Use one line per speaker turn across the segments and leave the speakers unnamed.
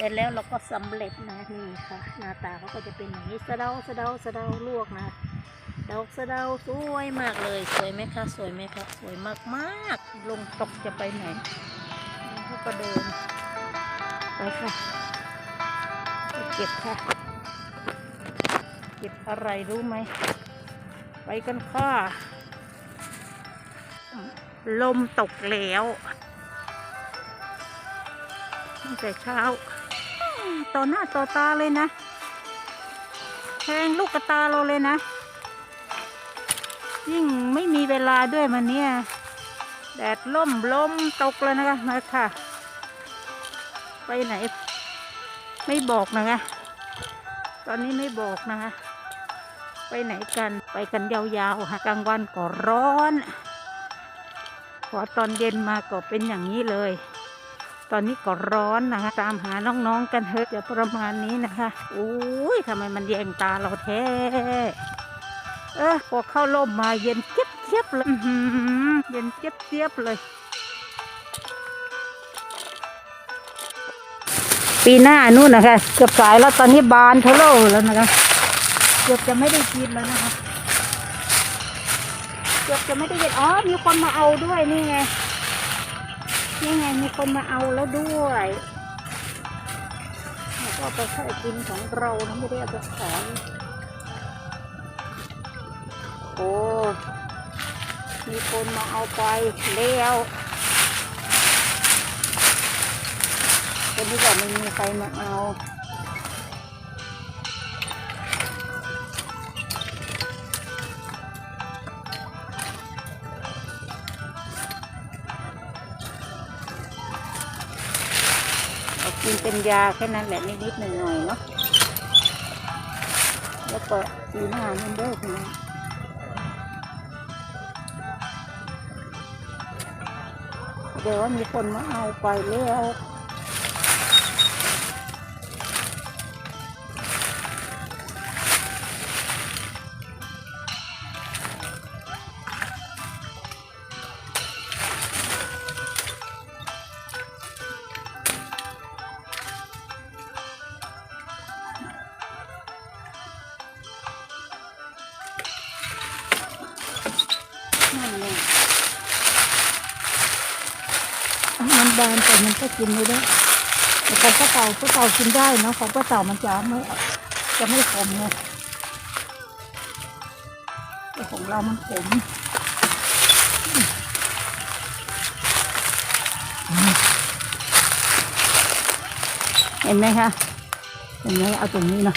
เสร็จแล้วเราก็สำเร็จนะนี่ค่ะ หน้าตาเขาก็จะเป็นอย่างนี้สะเดาสะเดาสะเดาลวกนะดอกสะเดาสวยมากเลย สวยไหมคะสวยไหมคะสวยมากมากลงตกจะไปไหนเขาก็เดินไปค่ะไปเก็บค่ะ เก็บอะไรรู้ไหมไปกันค่ะ ลมตกแล้วตั้งแต่เช้า ต่อหน้าต่อตาเลยนะแทงลูกกระตาเราเลยนะ ยิ่งไม่มีเวลาด้วยมันเนี่ย แดดล่มลมตกแล้วนะคะมาค่ะ ไปไหน ไม่บอกนะคะ ตอนนี้ไม่บอกนะคะ ไปไหนกันไปกันยาวๆค่ะกลางวันก็ร้อน พอตอนเย็นมาก็เป็นอย่างนี้เลย ตอนนี้ก็ร้อนนะคะตามหาน้องๆกันเถอะจะประมาณนี้นะคะอุ้ยทำไมมันแยงตาเราแท้เออพอเข้าร่มมาเย็นเจี๊ยบเจี๊ยบเลยเย็นเจี๊ยบเจี๊ยบเลย ปีหน้านู่นนะคะเกือบสายแล้วตอนนี้บานเทะโลแล้วนะคะเกือบจะไม่ได้กินแล้วนะคะ เกือบจะไม่ได้กินอ๋อมีคนมาเอาด้วยนี่ไง ยังไงมีคนมาเอาแล้วด้วยแล้วก็ไปแค่กินของเรานะไม่ได้เอาไปขายโอ้ มีคนมาเอาไปแล้วคนที่บอกไม่มีใครมาเอา เอากินเป็นยาแค่นั้นแหละนิดๆหน่อยๆเนาะแล้วก็ปีหน้ามันเด้อคุณนะเดี๋ยวว่ามีคนมาเอาไปแล้ว แต่มันก็กินได้แต่ของป้าเต่าป้าเต่ากินได้เนาะของป้าเต่ามันจะไม่จะไม่ขมไงแต่ของเรามันขมเห็นไหมคะเห็นไหมเอาตรงนี้เนาะ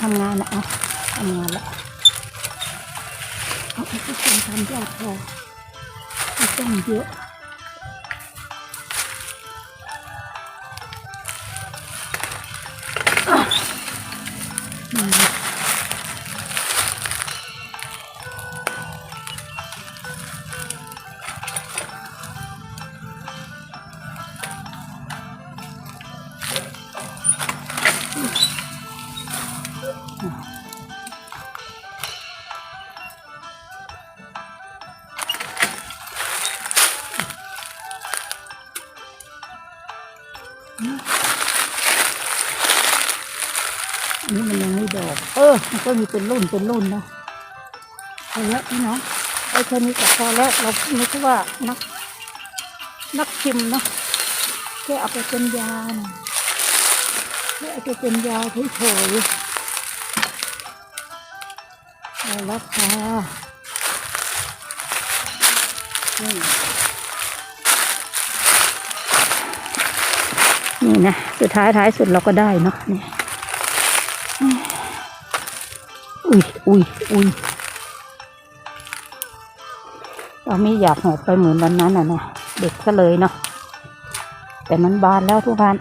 ทำงานอะเอาทำงานละเอาไปทุกคนทำยากพอไม่ต้องเยอะ ก็มีเป็นรุ่นเป็นรุ่นนะพอแล้วพี่น้องไอ้แค่นี้ก็พอแล้วเราไม่ใช่ว่านัก นักชิมเนาะแค่เอาไปเป็นยานะแค่เอาไปเป็นยาเฉยๆเอาแล้วค่ะนี่นี่นะสุดท้ายท้ายสุดเราก็ได้เนาะนี่้ยอุ้ยอุ้ยเราไม่อยากหอบไปเหมือนวันนั้นอะนะเด็กซะเลยเนาะแต่มันบานแล้วทุกท่าน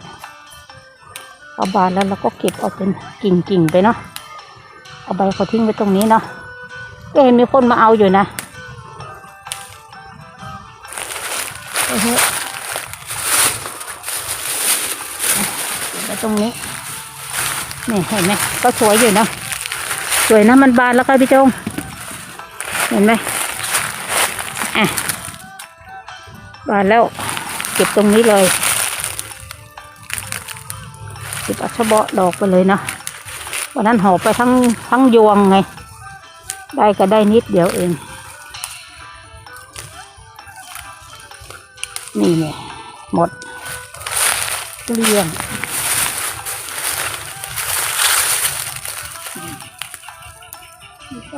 เอาบานแล้วเราก็เก็บเอาเป็นกิ่งๆไปเนาะเอาใบเขาทิ้งไว้ตรงนี้เนาะก็เห็นมีคนมาเอาอยู่นะโอ้วตรงนี้นี่เห็นไหมก็สวยอยู่เนาะ สวยนะมันบานแล้วค่ะพี่จง เห็นไหมอะบานแล้ว เก็บตรงนี้เลยเก็บอัชเบาะดอกไปเลยนะวันนั้นหอบไปทั้งทั้งยวงไง ได้ก็ได้นิดเดียวเอง นี่เนี่ยหมดเกลี้ยง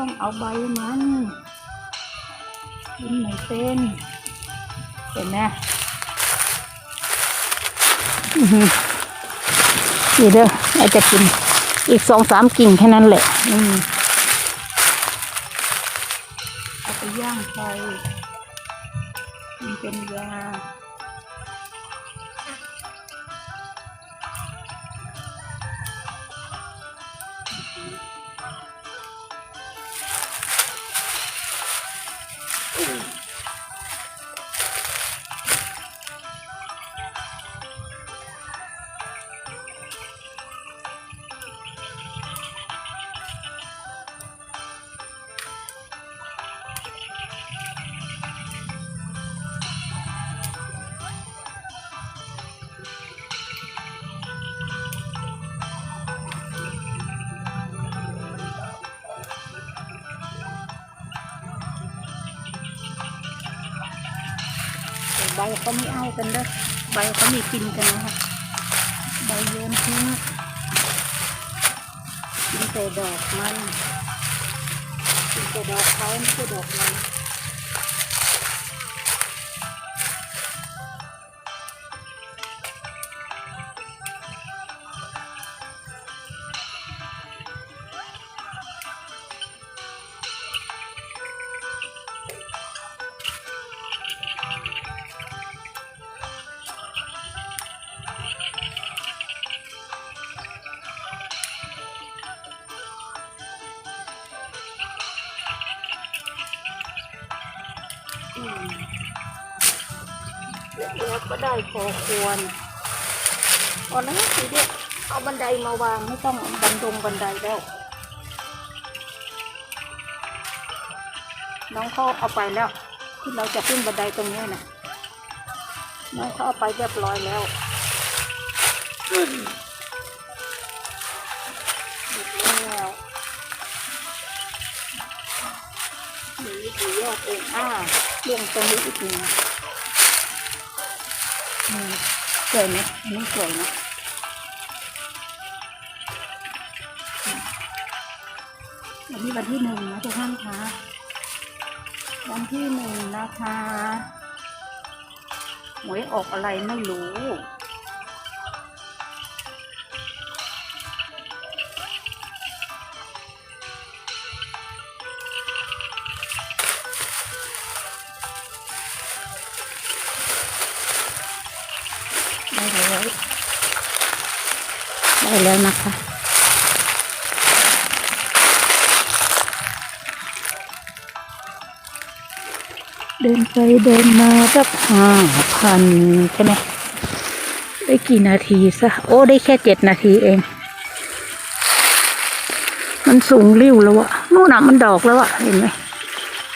ต้องเอาใบมันกินไม่เป็นเห็นไหมอื้อหือนี่เด้อไอจะกิน อีกสองสามกิ่งแค่นั้นแหละนี่เอาไปย่างไฟมันเป็นยา ใบเขาไม่เอากันเด้อใบเขาไม่กินกันนะคะใบโยนทิ้งกินแต่ดอกมันกินแต่ดอกเขาไม่ใช่ดอกมัน ก็ได้พอควรตอนนั้นทีเดียวเอาบันไดมาวางไม่ต้องบันดงบันไดแล้วน้องเขาเอาไปแล้วที่เราจะขึ้นบันไดตรงนี้นะน้องเขาเอาไปเรียบร้อยแล้วขึ้นหมดแล้วหนีกี่ยอดเองอ่าเรื่องตรงนี้อีกหนึ่ง สวยไหมอันสวยนะวันนี้วันที่หนึ่งนะทุกท่านคะวันที่หนึ่งนะคะหวยออกอะไรไม่รู้ ได้แล้วนะคะ เดินไปเดินมาสักห้าพันใช่ไหมได้กี่นาทีซะ โอ้ ได้แค่เจ็ดนาทีเอง มันสูงริ้วแล้วอะนู่นน่ะมันดอกแล้วอะเห็นไหม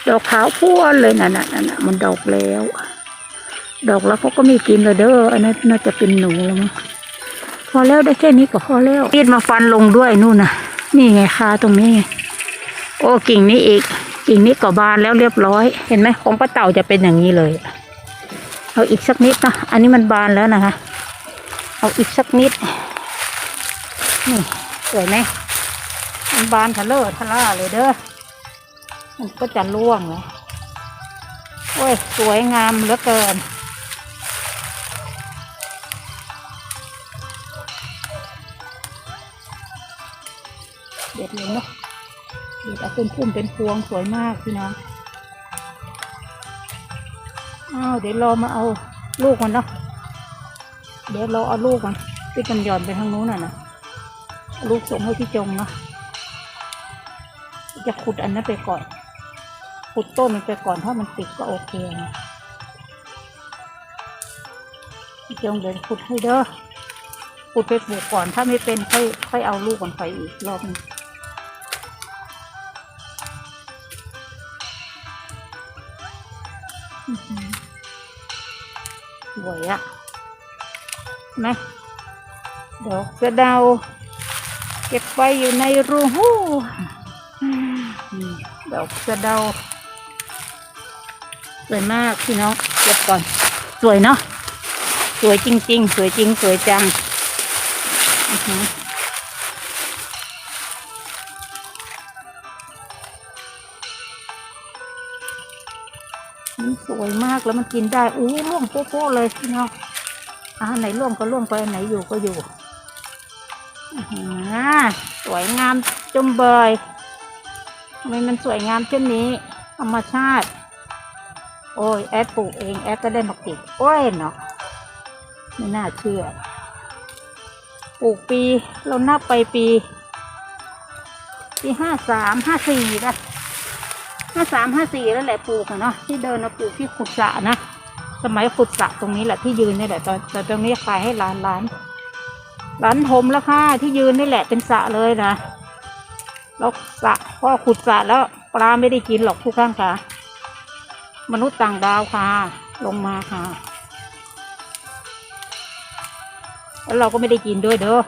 ดอกขาวพ้วนเลยน่ะน่ะน่ะน่ะมันดอกแล้ว ดอกแล้วเขาก็ไม่กินเลยเด้ออันนั้นน่าจะเป็นหนูแล้วมั้ง พอแล้วได้แค่นี้ก็พอแล้วมีดมาฟันลงด้วยนู่นน่ะนี่ไงคาตรงนี้ โอ้กิ่งนี้อีก กิ่งนี้ก็บานแล้วเรียบร้อย เห็นไหมของป้าเต่าจะเป็นอย่างนี้เลย เอาอีกสักนิดนะอันนี้มันบานแล้วนะคะ เอาอีกสักนิดนี่สวยไหมมันบานทะเลทะล่าเลยเด้อมันก็จะร่วงเลยโอ้ยสวยงามเหลือเกิน ด็ดเลยเนาะเด็ดเอาเป็นพุ่มเป็นพวงสวยมากพี่น้องอ้าวเดี๋ยวรอมาเอาลูกมันเนาะเดี๋ยวเราเอาลูกมันที่มันหย่อนไปทางนู้นน่ะนะลูกส่งให้พี่จงเนาะจะขุดอันนั้นไปก่อน ขุดต้นมันไปก่อนถ้ามันติดก็โอเคนะพี่จงเดินขุดให้เด้อขุดไปปลูกก่อนถ้าไม่เป็นค่อยค่อยเอาลูกมันไปอีกรอบนึง นไหมดอกสะเดา เก็บไว้อยู่ในรูหูดอกสะเดา สวยมากพี่น้องเก็บก่อน สวยเนาะสวยจริง ๆ สวยจริง สวยจังอือหือมันสวยมากแล้วมันกินได้อู้ร่วงโป๊ะๆเลยพี่น้อง อ่าไหนร่วงก็ร่วงไปอันไหนอยู่ก็อยู่อื้อหือสวยงามจมเบยทำไมมันสวยงามเช่นนี้ ธรรมชาติ โอ้ยแอดปลูกเองแอดก็ได้มาเก็บโอ้ยเนาะไม่น่าเชื่อ ปลูกปีเรานับไปปี ปีห้าสามห้าสี่นะห้าสามห้าสี่แล้วแหละปลูกเนาะที่เดินมาปลูกที่ขุดสระนะ สมัยขุดสระตรงนี้แหละที่ยืนนี่แหละตอนแต่ตรงนี้ขายให้ร้านร้านร้านผมแล้วค่ะที่ยืนนี่แหละเป็นสระเลยนะแล้วสระพอขุดสระแล้วปลาไม่ได้กินหรอกทุกข้างค่ะ มนุษย์ต่างดาวค่ะ ลงมาค่ะ แล้วเราก็ไม่ได้กินด้วยเด้อ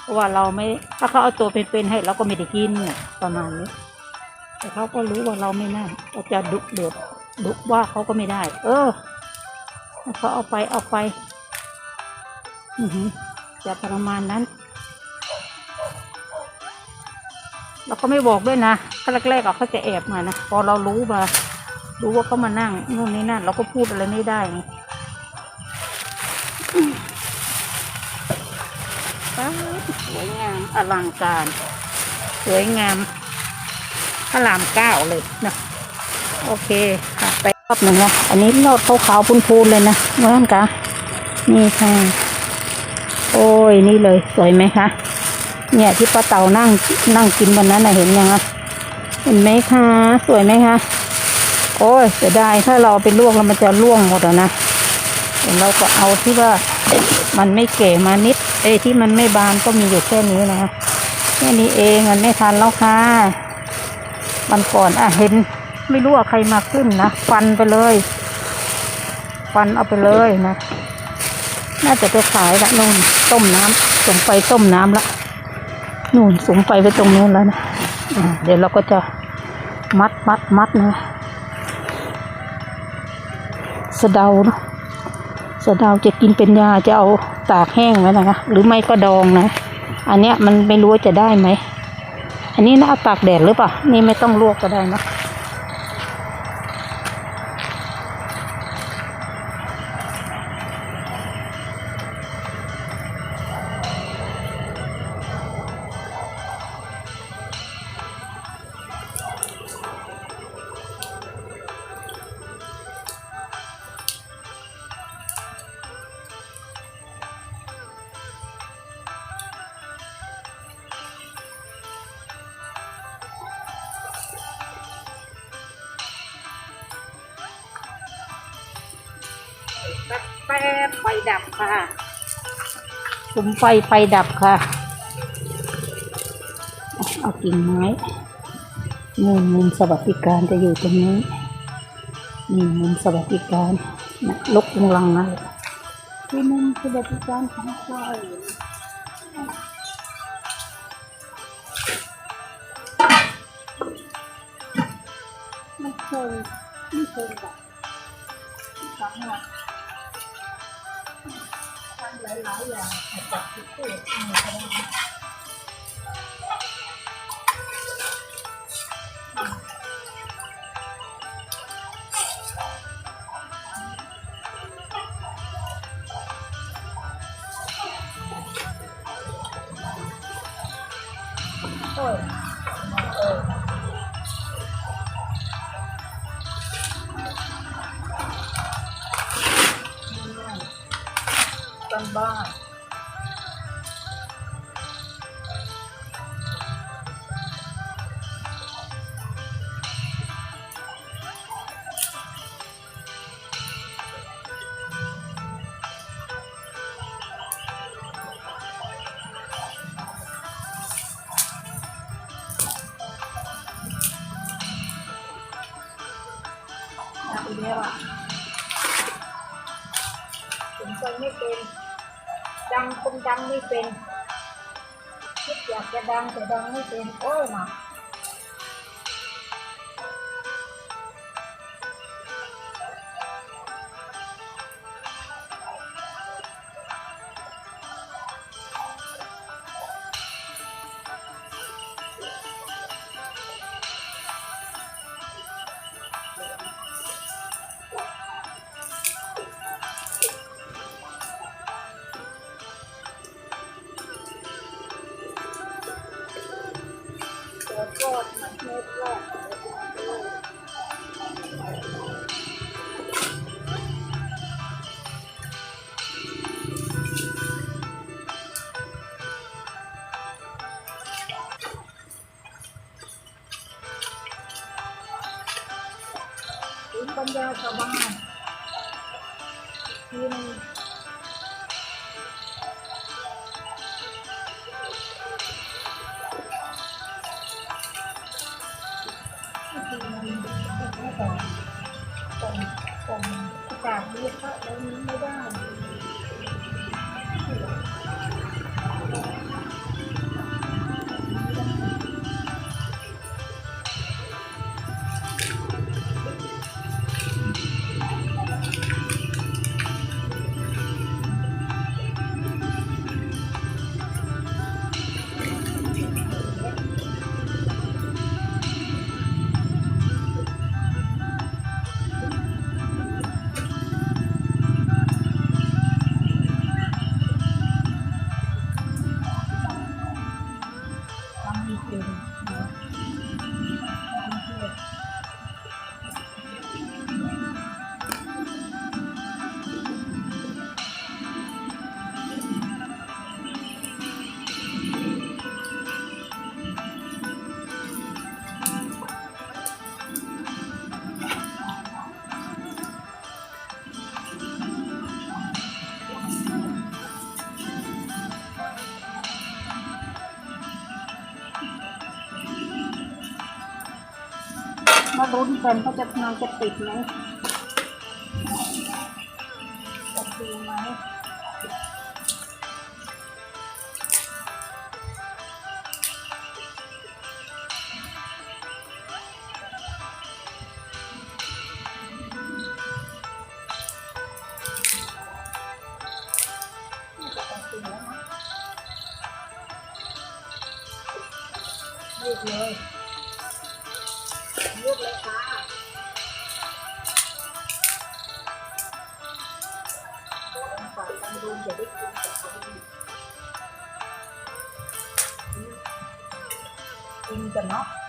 เพราะว่าเราไม่ ถ้าเขาเอาตัวเป็นๆให้เราก็ไม่ได้กินประมาณนี้แต่เขาก็รู้ว่าเราไม่น่าเราจะดุเดือดดุว่าเขาก็ไม่ได้ เออ เขาเอาไปเอาไปอือหือจะประมาณนั้น เราก็ไม่บอกด้วยนะถ้าแรกๆเขาจะแอบมานะ พอเรารู้มา รู้ว่าเขามานั่งนู่นนี่นั่นเราก็พูดอะไรไม่ได้ไปสวยงามอลังการ สวยงามพระรามเก้าเลยนะ โอเคค่ะไป รอบหนึ่งนะอันนี้โลดขาวๆพูนๆเลยนะเมื่อนกะนี่ค่ะ โอ้ยนี่เลย สวยไหมคะเนี่ยที่ป้าเต่านั่งนั่งกินวันนั้นนะเห็นยังอะเห็นไหมคะสวยไหมคะโอ้ยเสียดายถ้าเราเอาไปลวกแล้วมันจะร่วงหมดอะนะเราก็เอาที่ว่ามันไม่เก๋มานิด เอ้ที่มันไม่บานก็มีอยู่แค่นี้นะแค่นี้เองมันไม่ทันแล้วค่ะมันก่อนอะเห็น ไม่รู้ว่าใครมาขึ้นนะฟันไปเลย ฟันเอาไปเลยนะ น่าจะไปขายละนู่นต้มน้ำส่งไปต้มน้ำละนู่นส่งไปไปตรงนู้นแล้วนะเดี๋ยวเราก็จะมัดมัดมัดนะสะเดาเนาะสะเดาจะกินเป็นยาจะเอาตากแห้งไว้นะคะหรือไม่ก็ดองนะ อันเนี้ยมันไม่รู้ว่าจะได้ไหม อันนี้นะเอาตากแดดหรือเปล่า นี่ไม่ต้องลวกก็ได้นะ แป๊บแป๊บไฟดับค่ะสุมไฟไฟดับค่ะ เอากิ่งไม้มุมมุมสวัสดิการจะอยู่ตรงนี้นี่มุมสวัสดิการนะลกลงลังนะที่มุมสวัสดิการของเราไม่เคย โอ้
ผมผมกราบเรียนพระแล้วนี้ไม่ได้ ถ้าลุ้นนก็จะมันจะติดนะ In the mouth.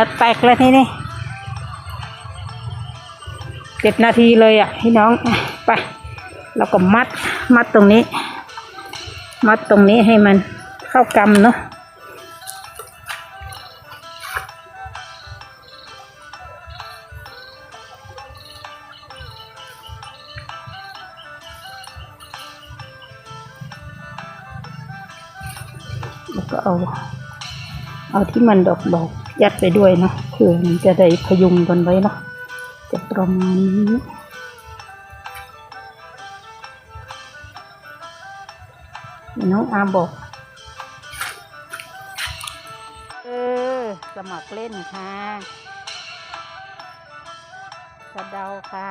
นัดแตกแล้วที่นี่เจ็
ดนาทีเลยอะพี่น้องไปเราก็มัดมัดตรงนี้ มัดตรงนี้ให้มันเข้ากำเนาะแล้วก็เอา เอาที่มันดอกดอก ยัดไปด้วยเนาะเพื่อมันจะได้พยุงกันไว้เนาะจะประมาณนี้น้องอาบอกเออสมัครเล่นค่ะสะเดาค่ะ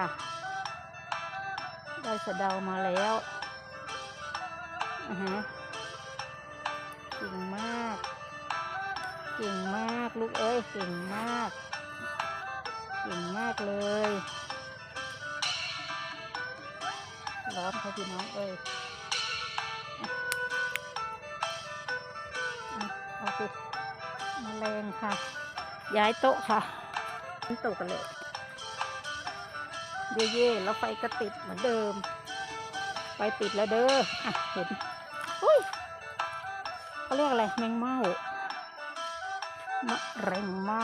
ได้สะเดามาแล้วอือฮะเก่งมาก เก่งมากลูกเอ้ยเก่งมาก เก่งมากเลยร้อนค่ะพี่น้องเอ้ยอะอะเอาสิแมลงค่ะ ย้ายโต๊ะค่ะโต๊ะกันเลยเย่เย่ๆแล้วไฟก็ติดเหมือนเดิม ไฟติดแล้วเด้ออะเห็นอุ้ยเขาเรียกอะไรแมงเม่า มะเร็งเมา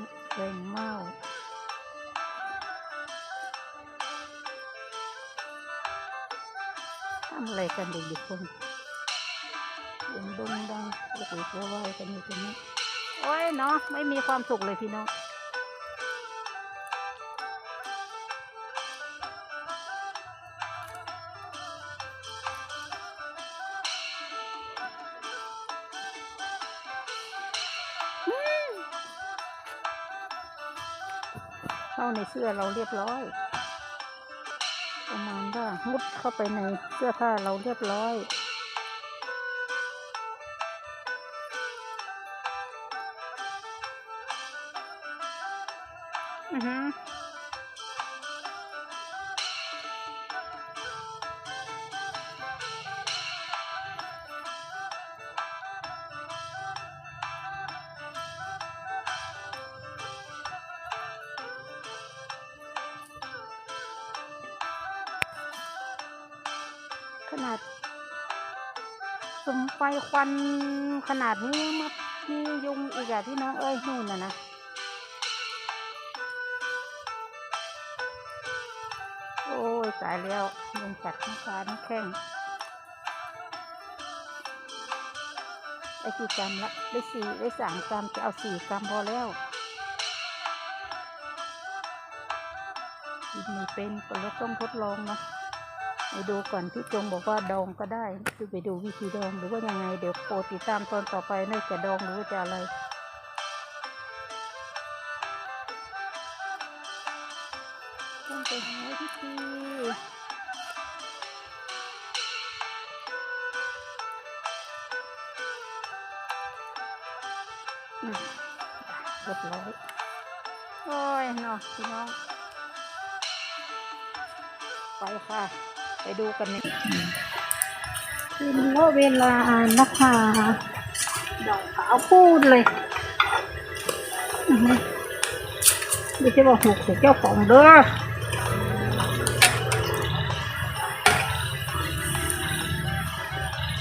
มะเร็งเมาทำอะไรกันเด็กๆคนเสียงดงดังเล็กๆว่ายกันอยู่ตรงนี้โอ้ยเนาะไม่มีความสุขเลยพี่น้อง เข้าในเสื้อเราเรียบร้อย ประมาณว่ามุดเข้าไปในเสื้อผ้าเราเรียบร้อย ควันขนาดนี้มามียุงอีกอะพี่น้องเอ้ยนู่นน่ะนะโอ้ยตายแล้วยุงกัดน้ำตาน้ำแข้งได้กี่กรัมละได้สี่ได้สามกรัมจะเอาสี่กรัมพอแล้วกินไม่เป็นก็เลยต้องทดลองเนาะ ไปดูก่อนที่จงบอกว่าดองก็ได้ไปดูวิธีดองหรือว่ายังไงเดี๋ยวโปรดติดตามตอนต่อไปน่าจะดองหรือว่าจะอะไร กันเนี่ยคืนเวลานะคะดอกขาวพูดเลยอือฮึไม่ใช่ว่าหกแต่เจ้าของเด้อ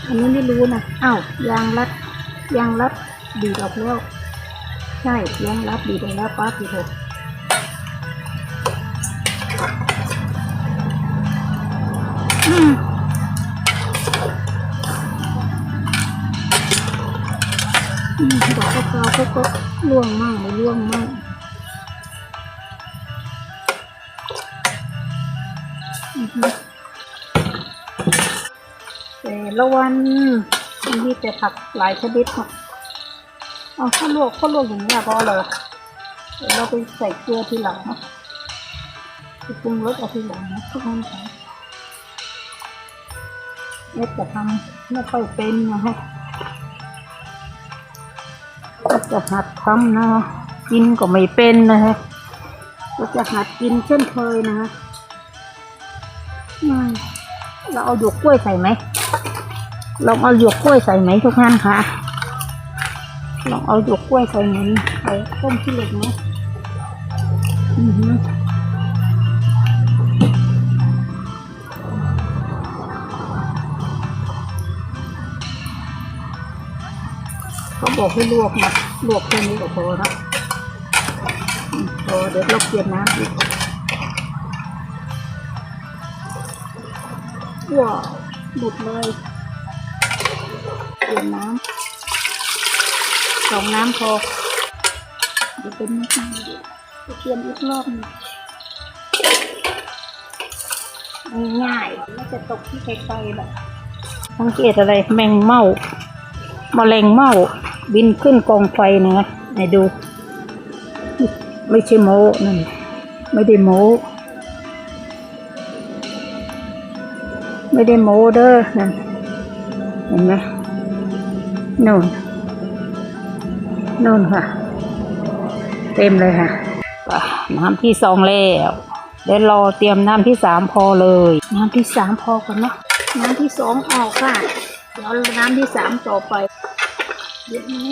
อันนี้ไม่รู้นะอ้าวยางรัดยางรัดดีดออกแล้ว ใช่ยางรัดดีดออกแล้วป้าพี่เถอะอืม ดอกกระเพราเขาก็ร่วงมั่งไม่ร่วงมั่งอือฮึแต่ละวันมีแต่ผักหลายชนิดค่ะเอาข้าวลวกข้าวลวกอย่างนี้ยพอเลยเดี๋ยวเราไปใส่เกลือทีหลังนะปปรุงรสเอาทีหลังนะทุกคนค่ะ เน็ตจะทำไม่ค่อยเป็นนะฮะก็จะหัดทำนะกินก็ไม่เป็นนะฮะก็จะหัดกินเช่นเคยนะฮะเราเอาหยวกกล้วยใส่ไหมลองเอาหยวกกล้วยใส่ไหมทุกท่านคะลองเอาหยวกกล้วยใส่ไหมใส่ต้มขี้เหล็กไหมอือหื บอกให้ลวกนะลวกแค่นี้ก็พอนะพอเดี๋ยวเราเปลี่ยนน้ำอีกว้าวหลุดเลย
เปลี่ยนน้ำสองน้ำพอเดี๋ยวเป็นนิดนึงเดี๋ยวจะเปลี่ยนอีกรอบนึงง่ายไม่จะตกที่ไกลๆแบบ
สังเกตอะไรแมงเม่าแมลงเม่า บินขึ้นกองไฟนะไหนดู ไม่ใช่โม้นั่นไม่ได้โม้ไม่ได้โม้เด้อนั่นเห็นไหมนู่นนู่นค่ะ เต็มเลยค่ะน้ำที่สองแล้วเดี๋ยวรอเตรียมน้ำที่สามพอเลย น้ำที่สามพอก่อนเนาะ
น้ำที่สองออกค่ะเดี๋ยวน้ำที่สามต่อไป เดี๋ยวนี้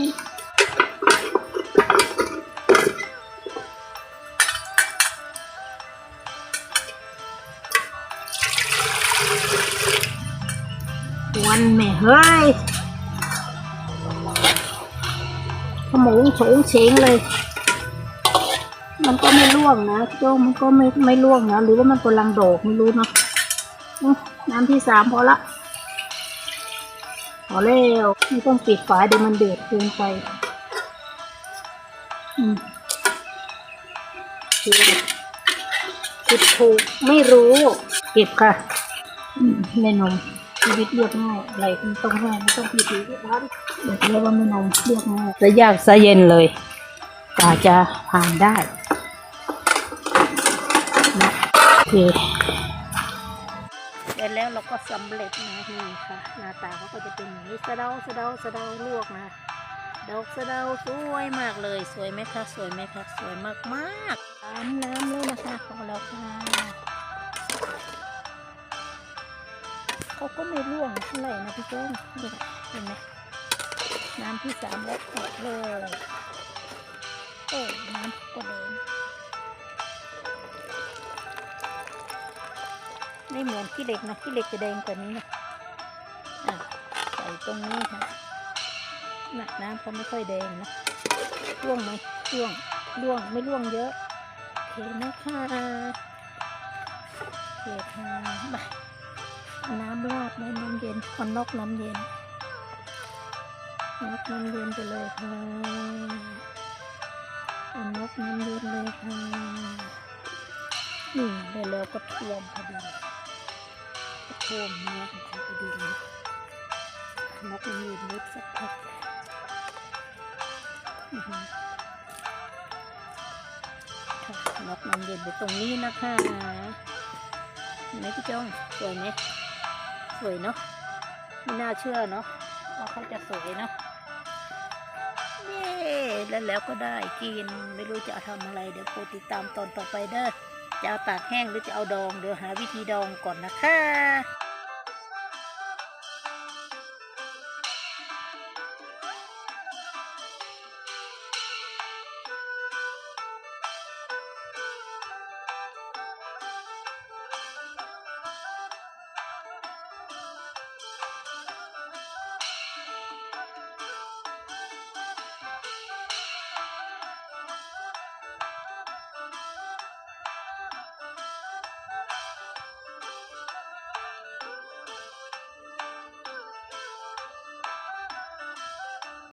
วันแม่เฮ้ยขโมงโฉงเฉงเลย มันก็ไม่ร่วงนะโจ้มันก็ไม่ไม่ร่วงนะ หรือว่ามันกำลังโดกไม่รู้เนาะน้ำที่สามพอละ พอแล้วไม่ต้องปิดฝาเดี๋ยวมันเดือดเกินไปอืมผิดถูกไม่รู้
เก็บค่ะ
แม่นมชีวิตเรียบง่ายอะไรไม่ต้องง่ายไม่ต้องผิดถีพิถันเดี๋ยวเรียกว่าแม่นมเรียบง่าย
จะยากจะเย็นเลยกว่าจะผ่านได้นะโอเค ร็จแล้วเราก็สำเร็จนะนี่ค่ะ หน้าตาเขาก็จะเป็นอย่างนี้สะเดาสะเดาสะเดาลวกนะดอกสะเดาสวยมากเลย สวยไหมคะสวยไหมคะสวยมากมากๆตามน้ำเลยนะคะพอแล้วค่ะเขาก็ไม่ร่วงเท่าไหร่นะพี่โจ้งนี่เห็นไหมน้ำที่สามแล้วออกเลยโอ้น้ำก็แดง ไม่เหมือนขี้เหล็กนะขี้เหล็กจะแดงกว่านี้นะใส่ตรงนี้ค่ะน้ำเขาไม่ค่อยแดงนะร่วงไหมร่วงร่วงไม่ร่วงเยอะโอเคนะคะโอเคค่ะมาอาน้ำราดในน้ำเย็นเอานอกน้ำเย็นนกน้ำเย็นไปเลยค่ะเอานกน้ำเย็นเลยค่ะนี่ได้แล้วก็ท่วมพอดี ก็ท่วมเนื้อของเขาดีเลยนกน้ำเย็นเล็กสักพักอื้อหือค่ะนกน้ำเย็นไปตรงนี้นะคะเห็นไหมพี่จ้องสวยไหมสวยเนาะไม่น่าเชื่อเนาะว่าเขาจะสวยเนอะเย้แล้วแล้วก็ได้กินไม่รู้จะทำอะไร เดี๋ยวโปรติดตามตอนต่อไปเด้อจะเอาตากแห้งหรือจะเอาดอง เดี๋ยวหาวิธีดองก่อนนะคะ